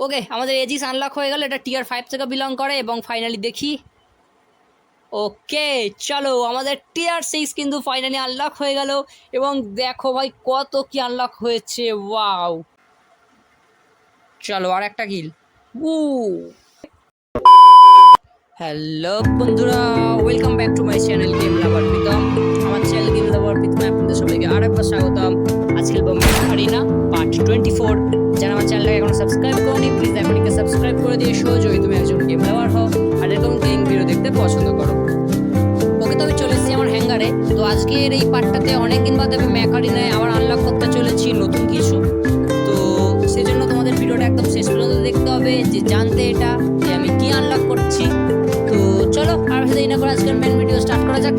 ওকে আমাদের aegis unlock হয়ে গেল। এটা টিয়ার ফাইভ থেকে বিলং করে এবং ফাইনালি দেখি। ওকে চলো, আমাদের টিয়ার সিক্স কিন্তু ফাইনালি আনলক হয়ে গেল। এবং দেখো ভাই, কত কি আনলক হয়েছে ওয়াও চলো, আর একটা কিল উ হ্যালো বন্ধুরা welcome back to my channel game lover Pritam আমার চ্যানেল গেম লাভার প্রীতম আপনাদের সবাইকে আরেকবার স্বাগতম। আজ খেলব ম্যাচ হারিনা পার্ট টোয়েন্টি সাবস্ক্রাইব করনি প্লিজ এখনই সাবস্ক্রাইব করে দিয়ে যদি তুমি একজন গেম লাভার হও, আর এরকম গেম ভিডিও দেখতে পছন্দ করো। ওকে তো আমি চলে এসেছি আমার হ্যাঙ্গারে তো আজকের এই পার্টটাতে অনেক দিন বাদে আমি ম্যাকারিনায় আবার আনলক করতে চলেছি, নতুন কিছু। তো সেজন্য তোমাদের ভিডিওটা একদম শেষ পর্যন্ত দেখতে হবে, যে জানতে এটা, যে আমি কি আনলক করছি। তো চলো, আর দেরি না করে আজকের মেন ভিডিও স্টার্ট করা যাক।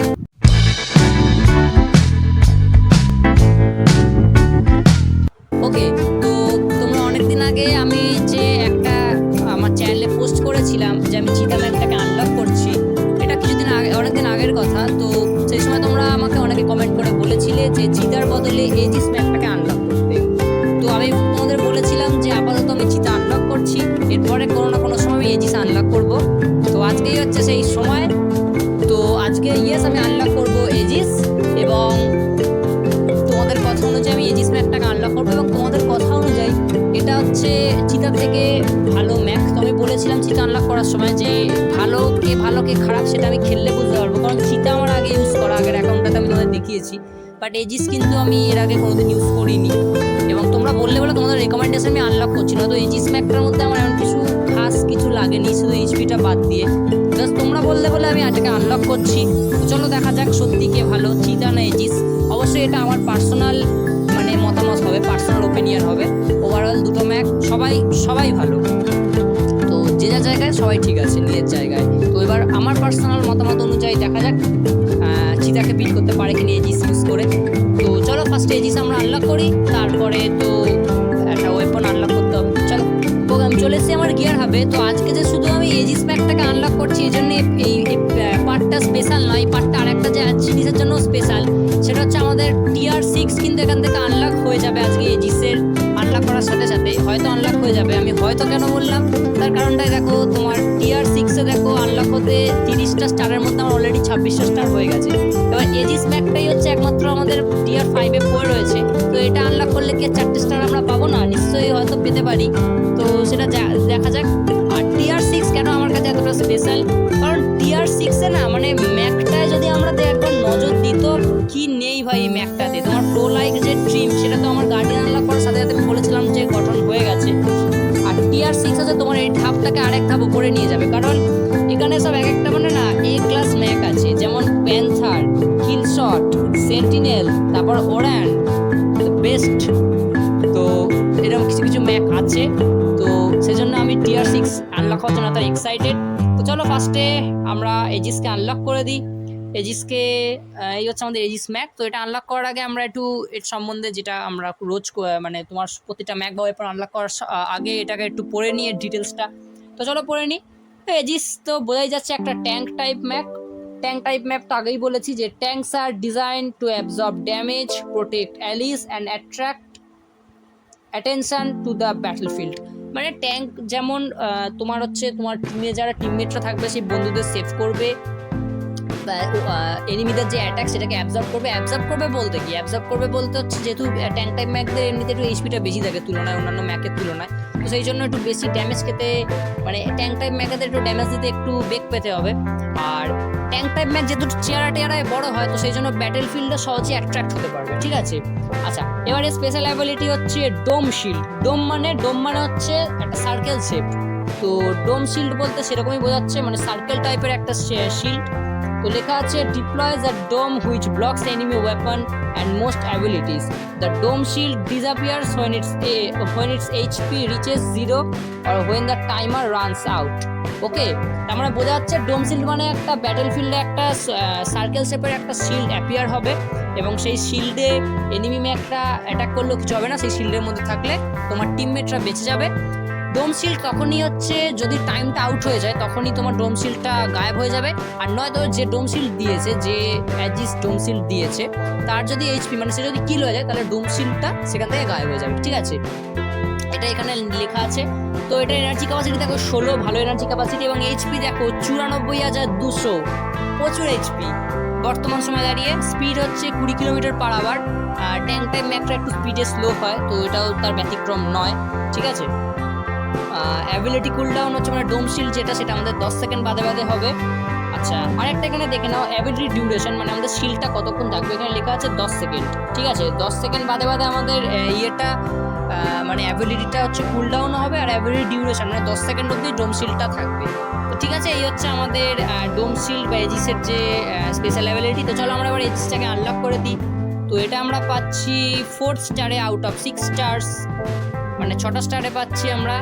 চিতা থেকে ভালো ম্যাক তো আমি বলেছিলাম চিতা আনলক করার সময় যে ভালো কে ভালো কে খারাপ সেটা আমি খেললে বুঝতে পারব। কারণ চিতা আমার আগে ইউজ করা, আগের অ্যাকাউন্টটাতে আমি তোমাদের দেখিয়েছি। বাট এজিস কিন্তু আমি এর আগে কোনোদিন ইউজ করিনি। এবং তোমরা বললে বলে তোমাদের রেকমেন্ডেশন আমি আনলক করছি না। তো এজিস ম্যাকটার মধ্যে আমার এমন কিছু খাস কিছু লাগেনি, শুধু এইচপিটা বাদ দিয়ে। জাস্ট তোমরা বললে বলে আমি এটাকে আনলক করছি। চলো দেখা যাক সত্যি কে ভালো চিতা না এজিস অবশ্যই এটা আমার পার্সোনাল মানে মতামত হবে পার্সোনাল ওপিনিয়ন হবে। দুটো ম্যাক সবাই সবাই ভালো। তো যে যা জায়গায় সবাই ঠিক আছে, নিজের জায়গায়। তো এবার আমার পার্সোনাল মতামত অনুযায়ী দেখা যাক চিতাকে বিল করতে পারে কি এজিস ইউজ করে। তো চলো ফার্স্টে এজিস আমরা আনলক করি, তারপরে তো একটা ওয়েপন আনলক করতে হবে। চলো, তো আমি চলে এসেছি আমার গিয়ার হবে তো আজকে যে শুধু আমি এজিস ম্যাকটাকে আনলক করছি, এই জন্য এই- পার্টটা স্পেশাল নয় পার্টটা আরেকটা যে জিনিসের জন্য স্পেশাল সেটা হচ্ছে আমাদের টিআর সিক্স কিন্তু এখান থেকে আনলক হয়ে যাবে আজকে এজিসের করার সাথে সাথে হয়তো আনলক হয়ে যাবে। আমি হয়তো কেন বললাম? তার কারণটাই দেখো, তোমার টিআর সিক্সে দেখো আনলক হতে তিরিশটা স্টারের মধ্যে আমার অলরেডি ছাব্বিশটা স্টার হয়ে গেছে। এবার এজিস ম্যাকটাই হচ্ছে একমাত্র আমাদের টিআর ফাইভে পড়ে রয়েছে। তো এটা আনলক করলে কি চারটে স্টার আমরা পাবো না? নিশ্চয়ই হয়তো পেতে পারি। তো সেটা দেখা যাক। আর টিআর সিক্স কেন আমার কাছে এতটা স্পেশাল উপরে নিয়ে যাবে। কারণ এখানে সব এক একটা মানে না এ ক্লাস ম্যাক আছে। যেমন প্যান্থার কিলশট সেন্টিনেল তারপর ওরান বেস্ট তো এরকম কিছু কিছু ম্যাক আছে। তো সেজন্য আমি টিআর সিক্স আনলক হওয়ার জন্য এক্সাইটেড তো চলো ফার্স্টে আমরা এজিসকে আনলক করে দিই। এজিসকে এই হচ্ছে আমাদের এজিস ম্যাক তো এটা আনলক করার আগে আমরা একটু এর সম্বন্ধে যেটা আমরা রোজ মানে তোমার প্রতিটা ম্যাক বা ওয়েপন আনলক করার আগে এটাকে একটু পড়ে নিয়ে ডিটেলসটা তো চলো পড়ে নিই এজিস তো বোঝাই যাচ্ছে একটা tank type map tank type map তো আগেই বলেছি যে tanks are design to absorb damage protect allies and attract attention to the battlefield মানে ট্যাঙ্ক যেমন তোমার হচ্ছে তোমার টিমে যারা টিমমেটরা থাকবে সেই বন্ধুদের সেভ করবে। এনিমিদের যে অ্যাটাক সেটাকে অ্যাবজর্ব করবে। অ্যাবজর্ব করবে বলতে কি? অ্যাবজর্ব করবে বলতে হচ্ছে যেহেতু ট্যাঙ্ক টাইপ ম্যাকদের এমনিতে একটু এইচপিটা বেশি থাকে তুলনায়, অন্যান্য ম্যাকের তুলনায়। সেই জন্য একটু বেশি ড্যামেজ খেতে মানে ট্যাঙ্ক টাইপ ম্যাকেদের একটু ড্যামেজ দিতে একটু বেগ পেতে হবে। আর ট্যাঙ্ক টাইপ ম্যাক যেহেতু চেয়ারা টেয়ারায় বড় হয়, তো সেই জন্য ব্যাটেল ফিল্ডে সহজে অ্যাট্রাক্ট হতে পারবে, ঠিক আছে? আচ্ছা এবারে স্পেশাল অ্যাবিলিটি হচ্ছে ডোম শিল্ড ডোম মানে ডোম মানে হচ্ছে একটা সার্কেল শেপ তো ডোম শিল্ড বলতে সেরকমই বোঝাচ্ছে মানে সার্কেল টাইপের একটা শিল্ড তো লেখা আছে deploys a dome which blocks enemy weapon and most abilities the dome shield disappears when its when its HP reaches zero or when the timer runs out okay তার মানে বোঝা যাচ্ছে ডোম শিল্ড মানে একটা ব্যাটেল ফিল্ডে একটা সার্কেল শেপের একটা শিল্ড অ্যাপিয়ার হবে এবং সেই শিল্ডে এনিমি একটা অ্যাটাক করলেও কিছু হবে না। সেই শিল্ডের মধ্যে থাকলে তোমার টিমমেটরা বেঁচে যাবে। ডোম শিল্ড তখনই হচ্ছে যদি টাইমটা আউট হয়ে যায়, তখনই তোমার ডোম শিল্ডটা গায়েব হয়ে যাবে। আর নয়তো যে ডোম শিল্ড দিয়েছে, যে অ্যাজিস ডোম শিল্ড দিয়েছে, তার যদি এইচপি মানে সে যদি কিল হয়ে যায়, তাহলে ডোম শিল্ডটা সেখান থেকে গায়েব হয়ে যাবে, ঠিক আছে? এটা এখানে লেখা আছে। তো এটা এনার্জি ক্যাপাসিটি দেখো ষোলো, ভালো এনার্জি ক্যাপাসিটি এবং এইচপি দেখো চুরানব্বই হাজার দুশো, প্রচুর এইচপি বর্তমান সময় দাঁড়িয়ে স্পিড হচ্ছে কুড়ি kilometre per hour tank time একটা একটু স্পিডে স্লো হয়, তো এটাও তার ব্যতিক্রম নয়, ঠিক আছে? অ্যাবিলিটি কুলডাউন হচ্ছে মানে ডোম শিল্ড যেটা, সেটা আমাদের দশ সেকেন্ড বাদে বাদে হবে। আচ্ছা আরেকটা এখানে দেখে নাও অ্যাবিলিটি ডিউরেশন মানে আমাদের শিলটা কতক্ষণ থাকবে? এখানে লেখা আছে দশ সেকেন্ড ঠিক আছে? দশ সেকেন্ড বাদে বাদে আমাদের ইয়েটা মানে অ্যাবিলিটিটা হচ্ছে কুলডাউন হবে আর অ্যাবিলিটি ডিউরেশন মানে দশ সেকেন্ড অবধি ডোম শিল্ডটা থাকবে। তো ঠিক আছে, এই হচ্ছে আমাদের ডোম শিল্ড বা এজিসের যে স্পেশাল অ্যাবিলিটি তো চলো আমরা এবার এজিসটাকে আনলক করে দিই। তো এটা আমরা পাচ্ছি ফোর্থ স্টারে আউট অফ সিক্স স্টার্স মানে ছটা স্টারে পাচ্ছি আমরা।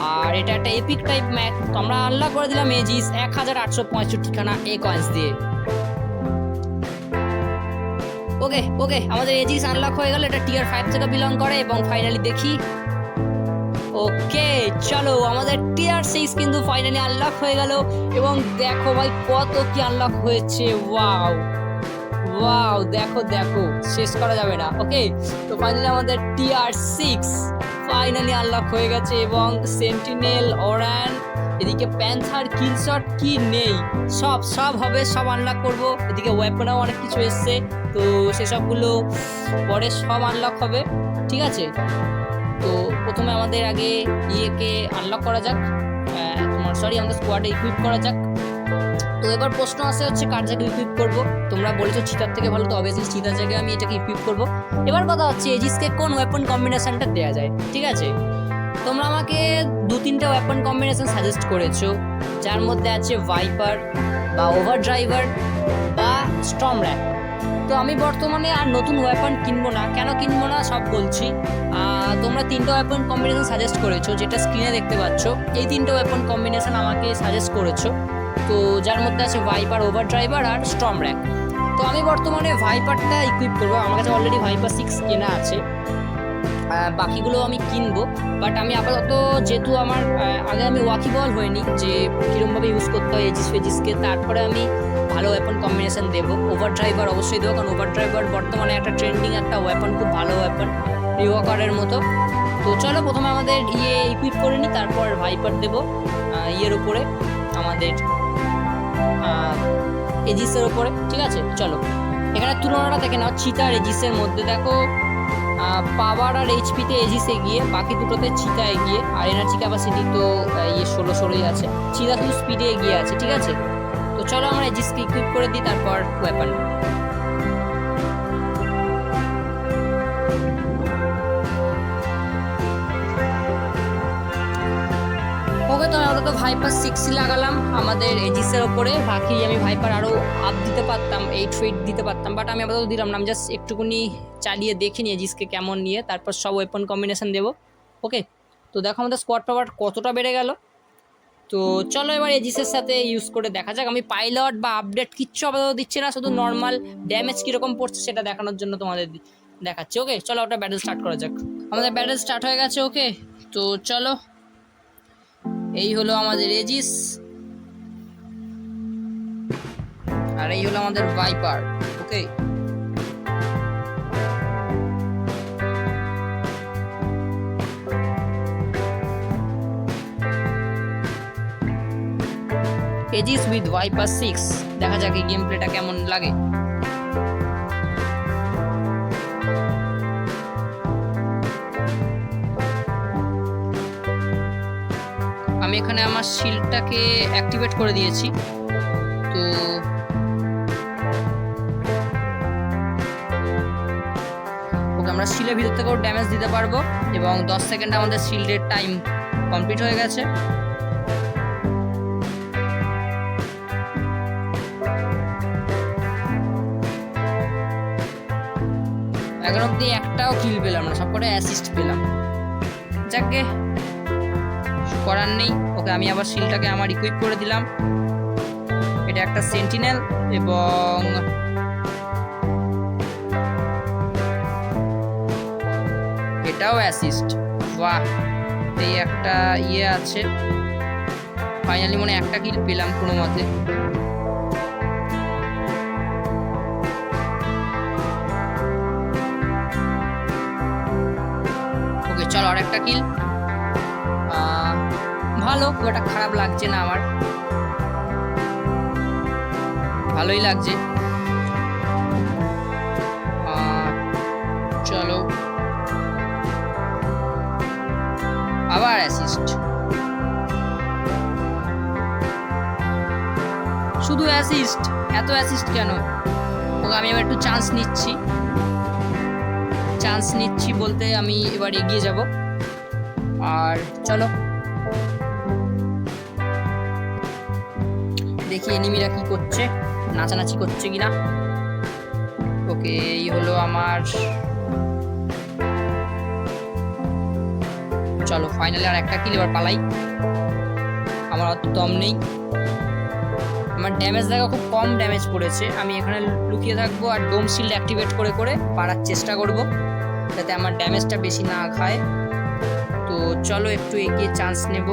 আর এটা একটা এপিক টাইপ ম্যাক তো আমরা আনলক করে দিলাম এজিস এক হাজার আটশো পঁয়ষট্টি খানা এ কয়েন্স দিয়ে। ওকে ওকে আমাদের এজিস আনলক হয়ে গেল। এটা টিয়ার ফাইভ থেকে বিলং করে এবং ফাইনালি দেখি। ওকে চলো, আমাদের টিয়ার সিক্স কিন্তু ফাইনালি আনলক হয়ে গেল। এবং দেখো ভাই, কত কি আনলক হয়েছে। ওয়াও ওয়াও দেখো দেখো, শেষ করা যাবে না। ওকে তো ফাইনালি আমাদের টিআর সিক্স ফাইনালি আনলক হয়ে গেছে এবং সেন্টিনেল ওরান এদিকে প্যান্থার কিলশট কি নেই? সব সব হবে, সব আনলক করব। এদিকে ওয়েপনও অনেক কিছু এসছে। তো সেসবগুলো পরে সব আনলক হবে। ঠিক আছে? তো প্রথমে আমাদের আগে ইয়েকে আনলক করা যাক। তোমার সরি আমাদের স্কোয়াডে ইকুইপ করা যাক। এবার প্রশ্ন আসে হচ্ছে কার জায়গায় ইকুইপ করব? তোমরা বলেছ চিতার থেকে ভালো, তো অবভিয়াসলি চিতার জায়গায় আমি এটাকে ইকুইপ করব। এবার কথা হচ্ছে এজিসকে কোন ওয়েপন কম্বিনেশনটা দেওয়া যায়, ঠিক আছে? তোমরা আমাকে দু তিনটা ওয়েপন কম্বিনেশন সাজেস্ট করেছ, যার মধ্যে আছে ভাইপার বা ওভার ড্রাইভার বা স্টম র্যাক তো আমি বর্তমানে আর নতুন ওয়েপন কিনবো না, কেন কিনবো না সব বলছি। তোমরা তিনটে ওয়েপন কম্বিনেশন সাজেস্ট করেছ, যেটা স্ক্রিনে দেখতে পাচ্ছ। এই তিনটে ওয়েপন কম্বিনেশন আমাকে সাজেস্ট করেছ। তো যার মধ্যে আছে ভাইপার ওভার ড্রাইভার আর স্টম র্যাক তো আমি বর্তমানে ভাইপারটা ইকুইপ করব। আমার কাছে অলরেডি ভাইপার সিক্স কেনা আছে। বাকিগুলো আমি কিনবো। বাট আমি আপাতত যেহেতু আমার আগে আমি ওয়াকিবল হয়নি, যে কীরকমভাবে ইউজ করতে হয় এজিস ফেজিসকে, তারপরে আমি ভালো ওয়েপন কম্বিনেশন দেবো। ওভার ড্রাইভার অবশ্যই দেবো, কারণ ওভার ড্রাইভার বর্তমানে একটা ট্রেন্ডিং একটা ওয়েপন খুব ভালো ওয়েপন রিওয়াকারের মতো। তো চলো, প্রথমে আমাদের ইয়ে ইকুইপ করে নিই তারপর ভাইপার দেবো ইয়ের উপরে, আমাদের এজিসের ওপরে ঠিক আছে? চলো। এখানে তুলনাটা দেখে নাও চিতা আর এজিসের মধ্যে, দেখো পাওয়ার আর এইচপিতে এজিস এগিয়ে, বাকি দুটোতে চিতা এগিয়ে, আর এনার্জি ক্যাপাসিটি তো ইয়ে ষোলো ষোলোই আছে। চিতা শুধু স্পিডে এগিয়ে আছে, ঠিক আছে? তো চলো আমরা এজিসকে ইকুইপ করে দিই, তারপর ওয়েপন তো আমরা তো ভাইপার সিক্সই লাগালাম। আমাদের এজিসের ওপরে। বাকি আমি ভাইপার আরও আপ দিতে পারতাম এইট ফিট দিতে পারতাম বাট আমি আপাতত দিলাম না। আমি জাস্ট একটুকুনি চালিয়ে দেখি দেখিনি এজিসকে কেমন নিয়ে। তারপর সব ওয়েপন কম্বিনেশন দেবো। ওকে তো দেখো আমাদের স্কোয়াড পাওয়ার কতটা বেড়ে গেল। তো চলো এবার এজিসের সাথে ইউজ করে দেখা যাক। আমি পাইলট বা আপডেট কিচ্ছু আপাতত দিচ্ছি না। শুধু নর্মাল ড্যামেজ কীরকম পড়ছে সেটা দেখানোর জন্য তোমাদের দেখাচ্ছি। ওকে চলো ওটা ব্যাটেল স্টার্ট করা যাক। আমাদের ব্যাটেল স্টার্ট হয়ে গেছে। ওকে তো চলো। এই হলো আমাদের এজিস আর এই হলো আমাদের viper okay Aegis with viper six দেখা যাক এই গেম প্লেটা কেমন লাগে। এখানে আমার শিল্ডটাকে অ্যাক্টিভেট করে দিয়েছি। তো ওকে আমরা শিলের ভিতর থেকেও ড্যামেজ দিতে পারব এবং দশ সেকেন্ড আমাদের শিল্ডের টাইম কমপ্লিট হয়ে গেছে। এখন অব্দি একটাও কিল পেলাম না সব করে অ্যাসিস্ট পেলাম। যাকে কিছু করার নেই। ওকে আমি আবার শিলটাকে আমার ইকুইপ করে দিলাম। এটা একটা সেন্টিনেল এবং এটাও অ্যাসিস্ট বাহ, এই একটা ইয়ে আছে। ফাইনালি মনে একটা কিল পেলাম কোনো মতে। ওকে, চলো আর একটা কিল ভালো, খুব একটা খারাপ লাগছে না আমার। ভালোই লাগছে। চলো। আবার অ্যাসিস্ট শুধু অ্যাসিস্ট এত অ্যাসিস্ট কেন? ওকে, আমি একটু চান্স নিচ্ছি। চান্স নিচ্ছি বলতে আমি এবার এগিয়ে যাব। আর চলো। দেখি এনিমিরা কি করছে, নাচানাচি করছে কিনা। ওকে, এই হলো আমার। চলো ফাইনালি আর একটা কিল এবার পালাই। আমার অত দম নেই। আমার ড্যামেজ দেখা খুব কম ড্যামেজ পড়েছে আমি এখানে লুকিয়ে থাকব আর ডোম শিল্ড অ্যাক্টিভেট করে করে পারার চেষ্টা করব, যাতে আমার ড্যামেজটা বেশি না খায়। তো চলো, একটু এগিয়ে চান্স নেব।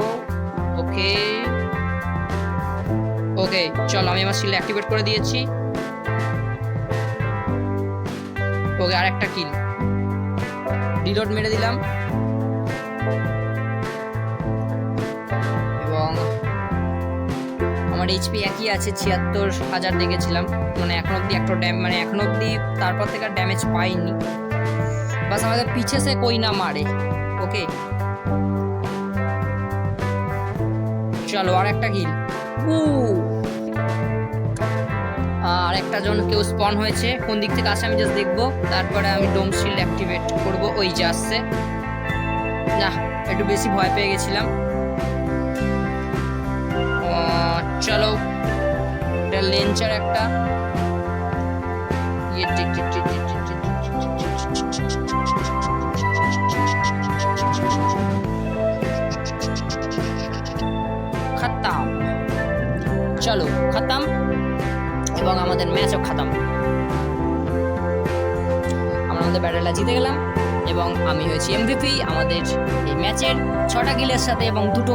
ওকে। ওকে, চলো, আমি আমার শিল্ড অ্যাক্টিভেট করে দিয়েছি। ওকে আর একটা কিল রিলোড মেরে দিলাম। এবং আমার এইচপি একই আছে, ছিয়াত্তর হাজার দেখেছিলাম। মানে এখন অব্দি একটা ড্যাম মানে এখন অব্দি তারপর থেকে ড্যামেজ পাইনি। বাস আমাদের পিছে সে কই না মারে, ওকে? চলো আর একটা কিল আর একটা জন কেউ স্পন হয়েছে কোন দিক থেকে আসে আমি জাস্ট দেখব তারপরে আমি ডোম শিল্ড অ্যাক্টিভেট করব ওই যে আসছে না একটু বেশি ভয় পেয়ে গেছিলাম চলো এটা লেঞ্চার একটা ইয়ে চলো খতম এবং আমাদের ম্যাচও খতম। আমরা আমাদের ব্যাটেলটা জিতে গেলাম এবং আমি হয়েছি এমভিপি আমাদের এই ম্যাচের ছটা গিলের সাথে এবং দুটো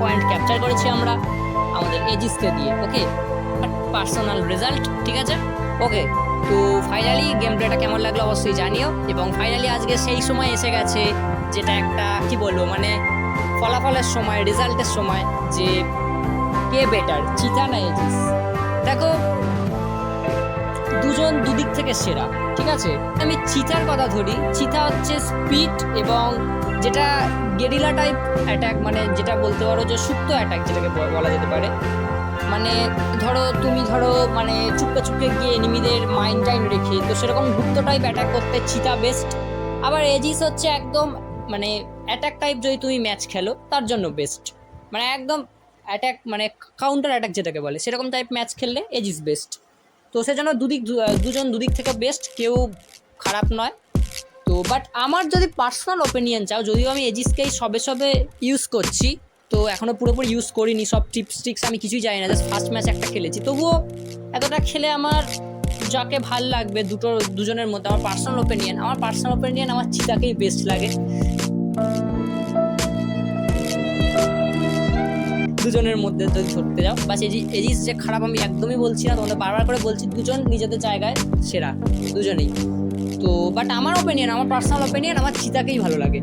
পয়েন্ট ক্যাপচার করেছি আমরা আমাদের এজিসকে দিয়ে ওকে পার্সোনাল রেজাল্ট ঠিক আছে? ওকে তো ফাইনালি গেম প্লেটা কেমন লাগল অবশ্যই জানিও। এবং ফাইনালি আজকে সেই সময় এসে গেছে যেটা একটা, কি বলব মানে ফলাফলের সময় রেজাল্টের সময় যে কে বেটার চিতা না এজিস দেখো, দুজন দুদিক থেকে সেরা, ঠিক আছে? আমি চিতার কথা ধরি, চিতা হচ্ছে স্পিড এবং যেটা গেরিলা টাইপ অ্যাটাক মানে যেটা বলতে পারো যে সুপ্ত অ্যাটাক যেটাকে বলা যেতে পারে। মানে ধরো, তুমি ধরো মানে চুপকে চুপকে গিয়ে এনিমিদের মাইন্ড টাইন রেখে, তো সেরকম গুপ্ত টাইপ অ্যাটাক করতে চিতা বেস্ট আবার এজিস হচ্ছে একদম মানে অ্যাটাক টাইপ যদি তুমি ম্যাচ খেলো, তার জন্য বেস্ট মানে একদম অ্যাটাক মানে কাউন্টার অ্যাটাক যেটাকে বলে, সেরকম টাইপ ম্যাচ খেললে এজিস বেস্ট তো সেজন্য দুদিক দুজন দুদিক থেকে বেস্ট কেউ খারাপ নয়। তো বাট আমার যদি পার্সোনাল ওপিনিয়ন চাও, যদিও আমি এজিসকেই সবে সবে ইউজ করছি, তো এখনও পুরোপুরি ইউজ করিনি, সব টিপস টিক্স আমি কিছুই জানি না জাস্ট ফার্স্ট ম্যাচ একটা খেলেছি। তবুও এতটা খেলে আমার যাকে ভালো লাগবে, দুটো, দুজনের মধ্যে আমার পার্সোনাল ওপিনিয়ন আমার পার্সোনাল ওপিনিয়ন আমার চিতাকেই বেস্ট লাগে। দুজনের মধ্যে যদি ধরতে যাও। বাস এজি এজিস যে খারাপ আমি একদমই বলছি না, তোমাদের বারবার করে বলছি, দুজন নিজেদের জায়গায় সেরা, দুজনেই। তো বাট আমার ওপিনিয়ন আমার পার্সোনাল ওপিনিয়ন আমার চিতাকেই ভালো লাগে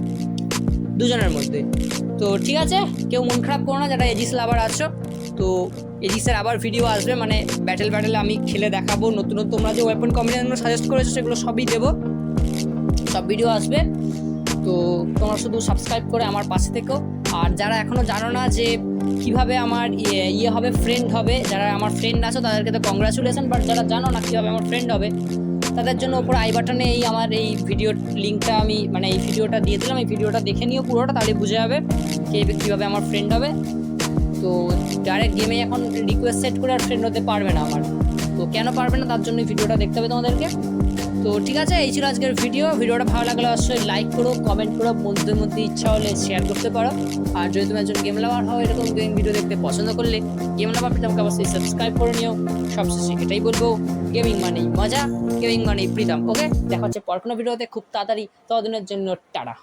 দুজনের মধ্যে। তো ঠিক আছে, কেউ মন খারাপ করো না, যারা এজিস লাভার আছো, তো এজিসের আবার ভিডিও আসবে মানে ব্যাটেল ব্যাটেল আমি খেলে দেখাবো, নতুন নতুন তোমরা যে ওয়েপন কম্বিনেশন সাজেস্ট করেছ, সেগুলো সবই দেবো। সব ভিডিও আসবে, তো তোমরা শুধু সাবস্ক্রাইব করে আমার পাশে থেকেও আর যারা এখনও জানো না যে কীভাবে আমার ইয়ে ইয়ে হবে ফ্রেন্ড হবে, যারা আমার ফ্রেন্ড আছো তাদেরকে তো কংগ্রাচুলেশন বাট যারা জানো না কীভাবে আমার ফ্রেন্ড হবে, তাদের জন্য ওপর আই বাটনে এই আমার এই ভিডিও লিঙ্কটা আমি মানে এই ভিডিওটা দিয়ে দিলাম, এই ভিডিওটা দেখে নিও পুরোটা, তাহলে বুঝে যাবে কে কীভাবে আমার ফ্রেন্ড হবে। তো ডাইরেক্ট গেমে এখন রিকোয়েস্ট সেট করে আর ফ্রেন্ড হতে পারবে না আমার। তো কেন পারবে না তার জন্য ভিডিওটা দেখতে হবে তোমাদেরকে। তো ঠিক আছে, এই ছিল আজকের ভিডিও ভিডিওটা ভালো লাগলে অবশ্যই লাইক করো কমেন্ট করো, বন্ধুদের মধ্যে ইচ্ছা হলে শেয়ার করতে পারো। আর যদি তুমি একজন গেম লাভার হও, এরকম গেম ভিডিও দেখতে পছন্দ করলে গেম লাভার প্রীতমকে অবশ্যই সাবস্ক্রাইব করে নিও। সবশেষে এটাই বলব গেমিং মানেই মজা গেমিং মানেই প্রীতম ওকে দেখা হচ্ছে পর কোনো ভিডিওতে খুব তাড়াতাড়ি, ততদিনের জন্য টাটা।